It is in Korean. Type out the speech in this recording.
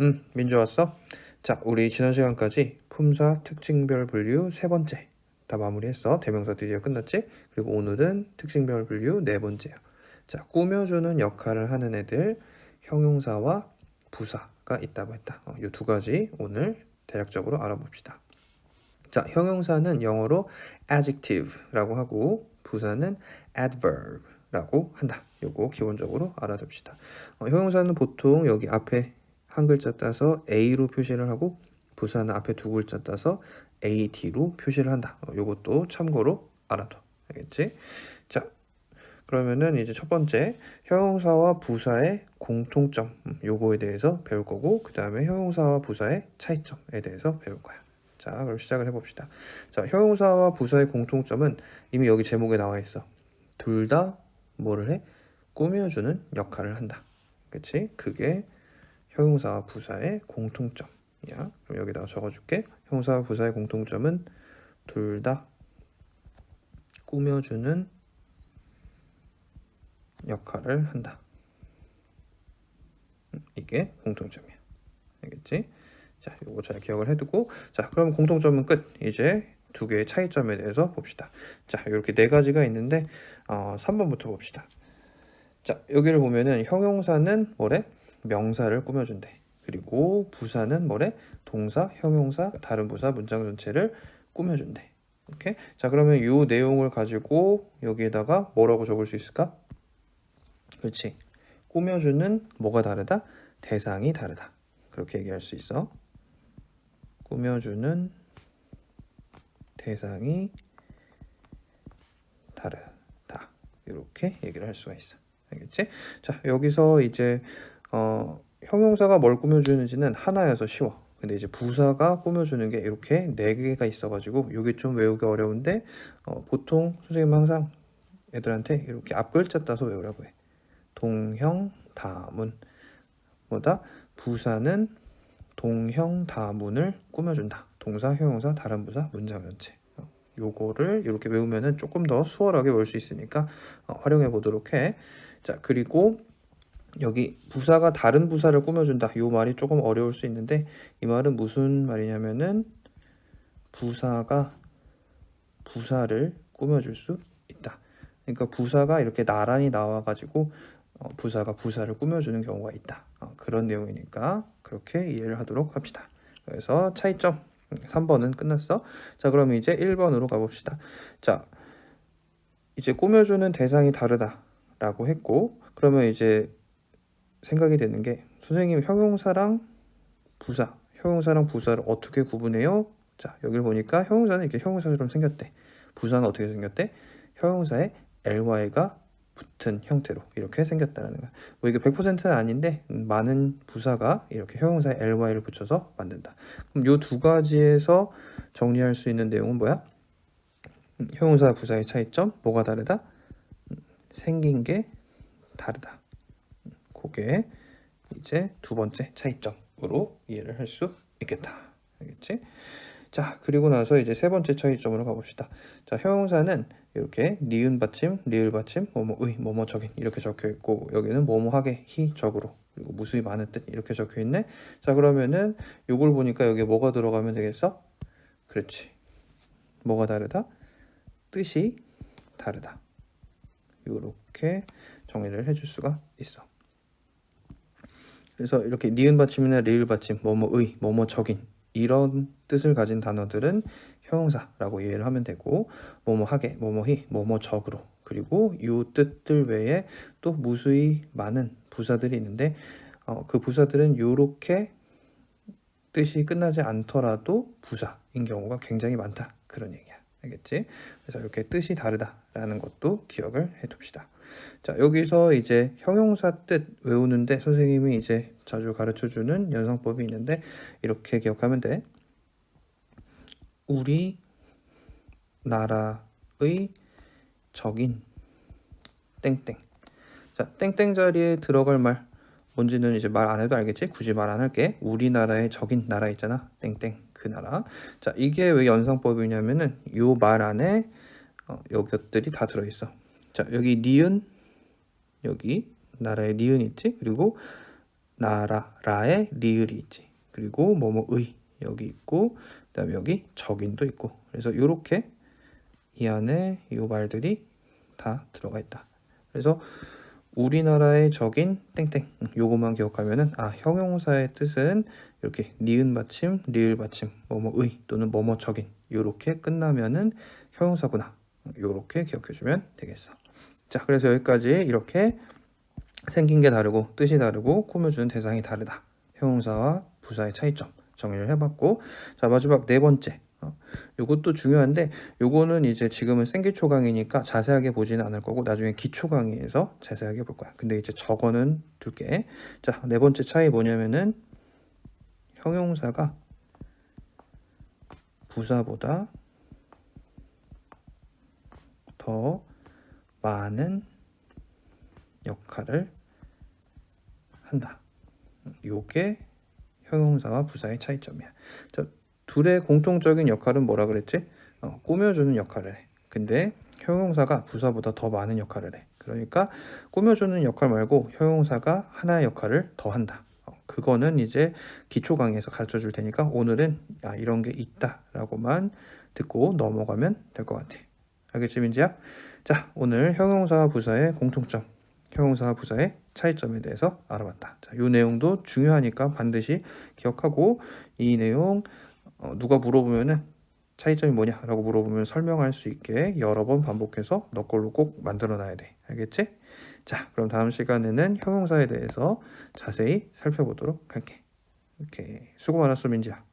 음, 민주 왔어? 자, 우리 지난 시간까지 품사 특징별 분류 세 번째 다 마무리했어. 대명사 드디어 끝났지? 그리고 오늘은 특징별 분류 네 번째야. 자, 꾸며주는 역할을 하는 애들 형용사와 부사가 있다고 했다. 어, 이두 가지 오늘 대략적으로 알아봅시다. 자, 형용사는 영어로 adjective라고 하고 부사는 adverb라고 한다. 요거 기본적으로 알아둡시다. 어, 형용사는 보통 여기 앞에 한 글자 따서 A로 표시를 하고 부사는 앞에 두 글자 따서 AD로 표시를 한다. 어, 요것도 참고로 알아둬. 알겠지? 자, 그러면은 이제 첫 번째 형용사와 부사의 공통점 음, 요거에 대해서 배울 거고 그 다음에 형용사와 부사의 차이점에 대해서 배울 거야. 자, 그럼 시작을 해봅시다. 자, 형용사와 부사의 공통점은 이미 여기 제목에 나와 있어. 둘 다 뭐를 해? 꾸며주는 역할을 한다. 그치? 그게 형용사와 부사의 공통점이야. 그럼 여기다가 적어줄게. 형용사와 부사의 공통점은 둘 다 꾸며주는 역할을 한다. 음, 이게 공통점이야. 알겠지? 자, 요거 잘 기억을 해두고 자, 그럼 공통점은 끝. 이제 두 개의 차이점에 대해서 봅시다. 자, 이렇게 네 가지가 있는데 어, 3번부터 봅시다. 자, 여기를 보면은 형용사는 뭐래? 명사를 꾸며준대. 그리고 부사는 뭐래? 동사, 형용사, 다른 부사, 문장 전체를 꾸며준대. 오케이? 자, 그러면 이 내용을 가지고 여기에다가 뭐라고 적을 수 있을까? 그렇지. 꾸며주는 뭐가 다르다? 대상이 다르다. 그렇게 얘기할 수 있어. 꾸며주는 대상이 다르다. 이렇게 얘기를 할 수가 있어. 알겠지? 자, 여기서 이제 어, 형용사가 뭘 꾸며주는지는 하나여서 쉬워. 근데 이제 부사가 꾸며주는 게 이렇게 네 개가 있어가지고 이게 좀 외우기 어려운데 어, 보통 선생님 항상 애들한테 이렇게 앞 글자 따서 외우라고 해. 동형 다문 뭐다? 부사는 동형 다문을 꾸며준다. 동사, 형용사, 다른 부사, 문장 전체. 어, 요거를 이렇게 외우면은 조금 더 수월하게 외울 수 있으니까 어, 활용해 보도록 해. 자, 그리고 여기 부사가 다른 부사를 꾸며준다. 요 말이 조금 어려울 수 있는데 이 말은 무슨 말이냐면은 부사가 부사를 꾸며줄 수 있다. 그러니까 부사가 이렇게 나란히 나와가지고 어, 부사가 부사를 꾸며주는 경우가 있다. 어, 그런 내용이니까 그렇게 이해를 하도록 합시다. 그래서 차이점 3번은 끝났어. 자, 그럼 이제 1번으로 가봅시다. 자, 이제 꾸며주는 대상이 다르다라고 했고, 그러면 이제 생각이 되는 게 선생님 형용사랑 부사, 형용사랑 부사를 어떻게 구분해요? 자, 여기를 보니까 형용사는 이렇게 형용사처럼 생겼대. 부사는 어떻게 생겼대? 형용사에 ly가 붙은 형태로 이렇게 생겼다는 거야. 뭐 이게 100%는 아닌데 음, 많은 부사가 이렇게 형용사에 ly를 붙여서 만든다. 그럼 요 두 가지에서 정리할 수 있는 내용은 뭐야? 음, 형용사 부사의 차이점 뭐가 다르다? 음, 생긴 게 다르다. 음, 그게 이제 두 번째 차이점으로 이해를 할 수 있겠다. 알겠지? 자, 그리고 나서 이제 세 번째 차이점으로 가봅시다. 자, 형용사는 이렇게 니은 받침, 리을 받침, 뭐뭐의, 뭐뭐적인 이렇게 적혀 있고 여기는 뭐뭐하게, 히, 적으로 그리고 무수히 많은 뜻 이렇게 적혀 있네. 자, 그러면은 요걸 보니까 여기 뭐가 들어가면 되겠어? 그렇지. 뭐가 다르다? 뜻이 다르다. 이렇게 정리를 해줄 수가 있어. 그래서 이렇게 니은 받침이나 리을 받침, 뭐뭐의, 뭐뭐적인 이런 뜻을 가진 단어들은 형용사라고 이해를 하면 되고 뭐뭐하게, 뭐뭐히, 뭐뭐적으로 그리고 이 뜻들 외에 또 무수히 많은 부사들이 있는데 어, 그 부사들은 이렇게 뜻이 끝나지 않더라도 부사인 경우가 굉장히 많다 그런 얘기야 알겠지? 그래서 이렇게 뜻이 다르다라는 것도 기억을 해둡시다. 자 여기서 이제 형용사 뜻 외우는데 선생님이 이제 자주 가르쳐 주는 연상법이 있는데 이렇게 기억하면 돼. 우리 나라의 적인 땡땡. 자 땡땡 자리에 들어갈 말 뭔지는 이제 말 안 해도 알겠지? 굳이 말 안 할게. 우리나라의 적인 나라 있잖아. 땡땡 그 나라. 자 이게 왜 연상법이냐면은 요 말 안에 어, 여기들이 다 들어 있어. 자 여기 니은 여기 나라의 니은 있지? 그리고 나라 라에 리을이 있지. 그리고 뭐뭐의 여기 있고 그 다음에 여기 적인도 있고. 그래서 요렇게 이 안에 요 말들이 다 들어가 있다. 그래서 우리나라의 적인 땡땡 음, 요거만 기억하면은 아 형용사의 뜻은 이렇게 니은 받침, 리을 받침, 뭐뭐의 또는 뭐뭐 적인 요렇게 끝나면은 형용사구나. 요렇게 기억해 주면 되겠어. 자, 그래서 여기까지 이렇게 생긴 게 다르고 뜻이 다르고 꾸며주는 대상이 다르다. 형용사와 부사의 차이점 정리를 해봤고, 자 마지막 네 번째. 어, 요것도 중요한데 요거는 이제 지금은 생기초 강의니까 자세하게 보지는 않을 거고 나중에 기초 강의에서 자세하게 볼 거야. 근데 이제 저거는 둘게. 자, 네 번째 차이 뭐냐면은 형용사가 부사보다 더 많은 역할을 한다. 요게 형용사와 부사의 차이점이야. 저 둘의 공통적인 역할은 뭐라 그랬지? 어, 꾸며주는 역할을 해. 근데 형용사가 부사보다 더 많은 역할을 해. 그러니까 꾸며주는 역할 말고 형용사가 하나의 역할을 더 한다. 어, 그거는 이제 기초 강의에서 가르쳐 줄 테니까 오늘은 아, 이런 게 있다라고만 듣고 넘어가면 될 것 같아. 알겠지 민지야? 자 오늘 형용사와 부사의 공통점, 형용사와 부사의 차이점에 대해서 알아봤다. 자, 이 내용도 중요하니까 반드시 기억하고 이 내용 어, 누가 물어보면은 차이점이 뭐냐라고 물어보면 설명할 수 있게 여러 번 반복해서 너 걸로 꼭 만들어 놔야 돼. 알겠지? 자, 그럼 다음 시간에는 형용사에 대해서 자세히 살펴보도록 할게. 오케이. 수고 많았어, 민지야.